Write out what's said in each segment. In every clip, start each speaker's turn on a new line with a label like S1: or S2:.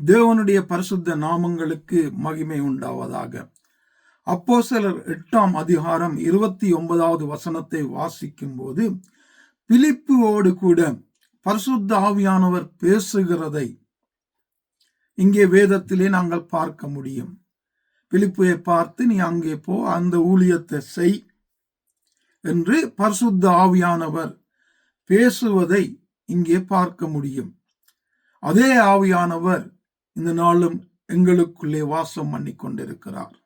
S1: தேவனுடைய பரிசுத்த நாமங்களுக்கு மகிமை உண்டாவதாக. அப்போ சிலர் எட்டாம் அதிகாரம் இருபத்தி ஒன்பதாவது வசனத்தை வாசிக்கும் போது பிலிப்புவோடு கூட பரிசுத்த ஆவியானவர் பேசுகிறதை இங்கே வேதத்திலே நாங்கள் பார்க்க முடியும். பிலிப்புவை பார்த்து நீ அங்கே போ அந்த ஊழியத்தை செய் என்று பரிசுத்த ஆவியானவர் பேசுவதை இங்கே பார்க்க முடியும். அதே ஆவியானவர் இந்த நாளும் எங்களுக்குள்ளே வாசம் பண்ணி கொண்டிருக்கிறார்.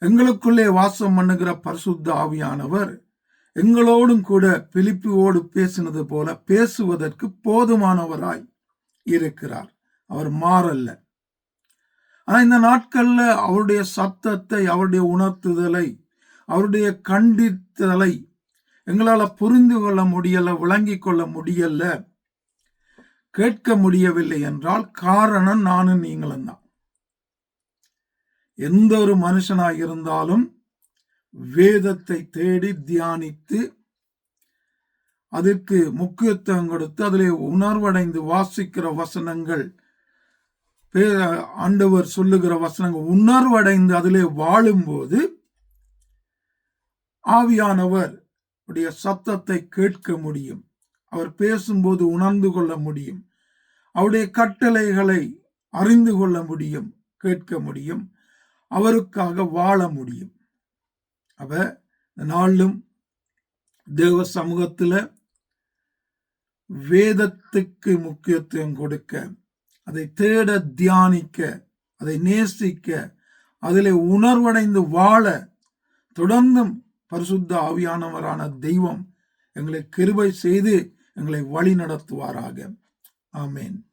S1: எங்களுக்குள்ளே வாசம் பண்ணுகிற பரிசுத்த ஆவியானவர் எங்களோடும் கூட பிலிப்பியோடு பேசினது போல பேசுவதற்கு போதுமானவராய் இருக்கிறார். அவர் மாறல்ல. ஆனா இந்த நாட்கள்ல அவருடைய சத்தத்தை அவருடைய உணர்த்துதலை அவருடைய கண்டித்தலை எங்களால புரிந்து கொள்ள முடியல விளங்கி கொள்ள முடியல. கேட்க முடியவில்லை என்றால் காரணம் நானும் நீங்களும் தான். எந்த ஒரு மனுஷனாக இருந்தாலும் வேதத்தை தேடி தியானித்து அதற்கு முக்கியத்துவம் கொடுத்து அதிலே உணர்வடைந்து வாசிக்கிற வசனங்கள் ஆண்டவர் சொல்லுகிற வசனங்கள் உணர்வடைந்து அதிலே வாழும்போது ஆவியானவர் உடைய சத்தத்தை கேட்க முடியும். அவர் பேசும்போது உணர்ந்து கொள்ள முடியும். அவருடைய கட்டளைகளை அறிந்து கொள்ள முடியும் கேட்க முடியும் அவருக்காக வாழ முடியும். அவ நாளும் தேவ சமூகத்தில் வேதத்துக்கு முக்கியத்துவம் கொடுக்க அதை தேட தியானிக்க அதை நேசிக்க அதில் உணர்வடைந்து வாழ தொடர்ந்தும் பரிசுத்த ஆவியானவரான தெய்வம் எங்களை கிருபை செய்து எங்களை வழி நடத்துவாராக ஆமேன்.